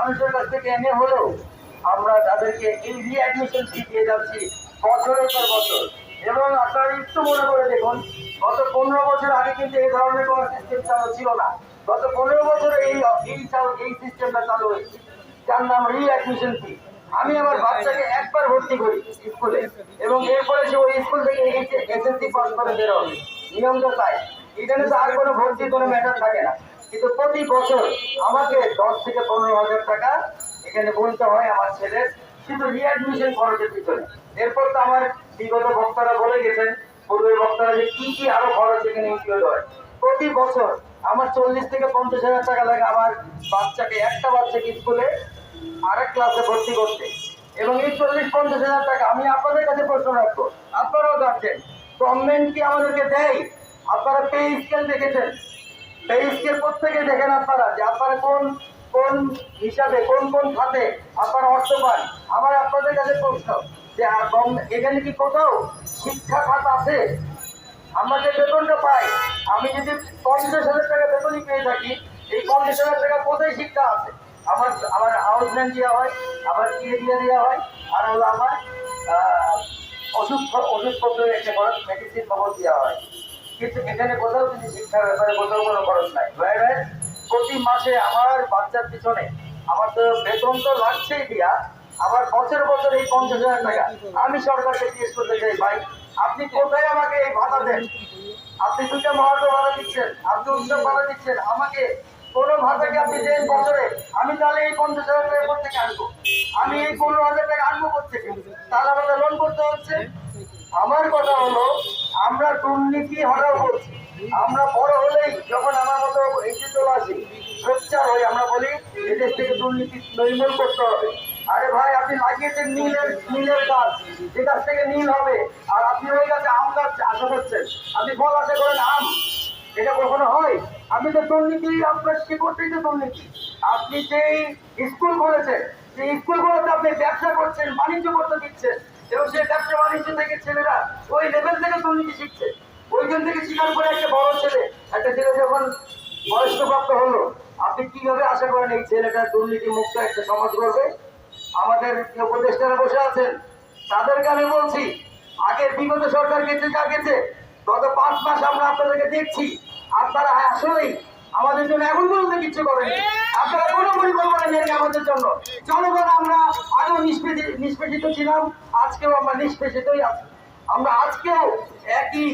মানুষের কাছ থেকে এনে হলেও আমরা তাদেরকে এই রিঅ্যাডমিশন ফি দিয়ে যাচ্ছি বছরের পর বছর। এবং আপনারা একটু মনে করে দেখুন, গত পনেরো বছর আগে কিন্তু এই ধরনের কোনো সিস্টেম চালু ছিল না। গত পনেরো বছরে এই এই চালু, এই সিস্টেমটা চালু হয়েছে। যার নাম রিঅ্যাডমিশন ফি আমি আমার বাচ্চাকে একবার ভর্তি করি স্কুলে, এবং এরপরে সে ওই স্কুল থেকে এসএসসি পাস করে বেরোবে নিয়মটা তাই। এখানে তো আর কোনো ভর্তির কোনো ম্যাটার থাকে না। কিন্তু প্রতি বছর আমাকে দশ থেকে পনেরো হাজার টাকা এখানে বলতে হয় আমার ছেলের শুধু রিঅ্যাডমিশন খরচের পিছনে। এরপর তো আমার বিগত বক্তারা বলে গেছেন, পূর্বের বক্তারা যে কি কি আরও খরচ এখানে ইনক্লুড হয়। প্রতি বছর আমার চল্লিশ থেকে পঞ্চাশ হাজার টাকা লাগে আমার বাচ্চাকে, একটা বাচ্চাকে স্কুলে আরেক ক্লাসে ভর্তি করতে। এবং এই চল্লিশ পঞ্চাশ হাজার টাকা আমি আপনাদের কাছে প্রশ্ন রাখব, আপনারাও যাচ্ছেন গভর্নমেন্ট কি আমাদেরকে দেয়? আপনারা পে স্কেল দেখেছেন। পে স্কেল প্রত্যেকে দেখেন আপনারা যে আপনারা কোন কোন হিসাবে, কোন কোন খাতে আপনারা অর্থ পান। আমার আপনাদের কাছে প্রশ্ন, যে এখানে কি কোথাও শিক্ষা খাত আছে? আমরা যে বেতনটা পাই, আমি যদি পঞ্চাশ হাজার টাকা বেতনই পেয়ে থাকি, এই পঞ্চাশ হাজার টাকা কোথায় শিক্ষা আছে? আমার আমার হাউস রেন্ট দেওয়া হয়, আমার দিয়ে দেওয়া হয়, আর হলো আমার ওষুধ ওষুধপত্রের একটা মেডিসিন খবর দেওয়া হয়। কিন্তু এখানে কোথাও কিন্তু শিক্ষার ব্যাপারে কোথাও কোনো খরচ নাই। প্রতি মাসে আমার বাচ্চার পিছনে আমার তো বেতন তো লাগছেই দিয়া আমার বছর বছর এই পঞ্চাশ হাজার টাকা। আমি সরকারকে জিজ্ঞেস করতে চাই, ভাই, আপনি কোথায় আমাকে এই ভাতা দেন? আপনি দুইটা মহার্ঘ ভাতা দিচ্ছেন, আপনি উৎসব ভাতা দিচ্ছেন, আমাকে কোনো ভাতাকে আপনি দেন বছরে? আমি তাহলে এই পঞ্চাশ হাজার টাকা কোথেকে আনব? আমি এই পনেরো হাজার টাকা আনব কোথেকে তাহলে আমাদের লোন করতে হচ্ছে? আমার কথা হলো আমরা দুর্নীতি হটাও করছি আমরা বড় হলেই যখন আমার মতো এগিয়ে চলে আসি, সোচ্চার হই, আমরা বলি, এদেশ থেকে দুর্নীতি নির্মূল করতে হবে। আরে ভাই, আপনি লাগিয়েছেন নীলের নীলের গাছ। যে গাছ থেকে নীল হবে। আর আপনি ওই গাছে আম গাছ আশা করছেন। আপনি ফল আশা করেন আম। এটা কখনো হয়? আপনি তো দুর্নীতি, আপনার কি করতেই তো দুর্নীতি। আপনি যেই স্কুল করেছেন, সেই স্কুলগুলোতে আপনি ব্যবসা করছেন, বাণিজ্য করতে দিচ্ছেন। এবং সেই ব্যবসা বাণিজ্য থেকে ছেলেরা ওই লেভেল থেকে দুর্নীতি শিখছে। ওইখান থেকে শিকার করে একটা বড় ছেলে, একটা ছেলে যখন বয়স্কপ্রাপ্ত হলো, আপনি কীভাবে আশা করেন এই ছেলেটা দুর্নীতি মুক্ত একটা সমাজ করবে আমাদের উপদেষ্টারা বসে আছেন তাদেরকে আমি বলছি আগের বিগত সরকার গেছে, যা গেছে, গত পাঁচ মাস আমরা আপনাদেরকে দেখছি, আপনারা আসলেই আমাদের জন্য এখন পর্যন্ত কিছু করেন আমাদের জন্য। জনগণ, আমরা আরও নিষ্পেষিত ছিলাম, আজকেও আমরা নিষ্পেষিতই আছি। আমরা আজকেও একই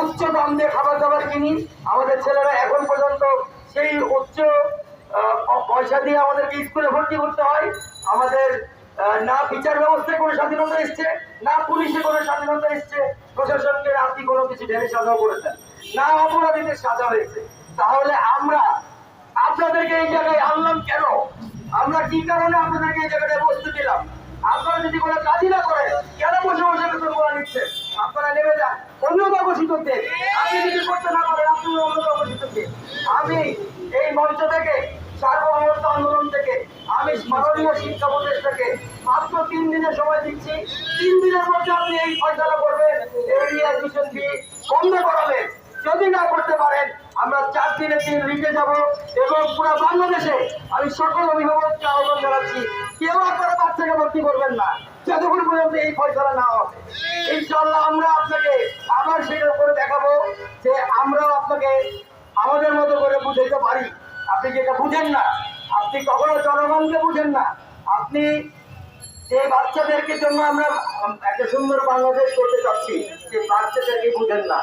উচ্চ দাম দিয়ে খাবার দাবার কিনি। আমাদের ছেলেরা এখন পর্যন্ত সেই উচ্চ পয়সা দিয়ে আমাদেরকে স্কুলে ভর্তি করতে হয়। আমাদের না বিচার ব্যবস্থায় কোনো স্বাধীনতা এসছে, না পুলিশে কোনো স্বাধীনতা এসছে, প্রশাসনকে আপনি কোনো কিছু ঢেলে সাজাও করেছেন না অপরাধীদের সাজা হয়েছে। তাহলে আমরা আপনাদেরকে এই জায়গায় আনলাম আমরা কি কারণে আপনাদেরকে এই জায়গাটায় বসতে দিলাম আপনারা যদি কোনো কাজই না করেন, কেন বসে বসে বেতন করা নিচ্ছেন আপনারা নেমে যান। অন্য কাউকে সুযোগ আপনি যদি করতে না পারেন, আপনি অন্য কাউকে সুযোগ আমি এই মঞ্চ থেকে, সার্বভৌমত্ব আন্দোলন থেকে, আমি স্মরণীয় শিক্ষা প্রতিষ্ঠাকে মাত্র তিন দিনের সময় দিচ্ছি। তিন দিনের মধ্যে আপনি এই ফয়সলা করবেন এই রিয়াডমিশন ফি বন্ধ করাবেন। যদি না করতে পারেন, আমরা চার দিনে তিন রিটে যাব এবং পুরো বাংলাদেশে আমি সকল অভিভাবককে আহ্বান জানাচ্ছি, কেউ আপনারা বাচ্চাকে ভর্তি করবেন না। যতক্ষণ পর্যন্ত এই ফয়সলা না হবে। ইনশাল্লাহ আমরা আপনাকে আবার সেটার উপরে দেখাবো যে আমরাও আপনাকে আমাদের মতো করে বুঝাইতে পারি। আপনি যেটা বুঝেন না? আপনি কখনো জনগণকে বুঝেন না? আপনি যে বাচ্চাদেরকে জন্য আমরা একটা সুন্দর বাংলাদেশ করতে চাচ্ছি যে বাচ্চাদেরকে বুঝেন না।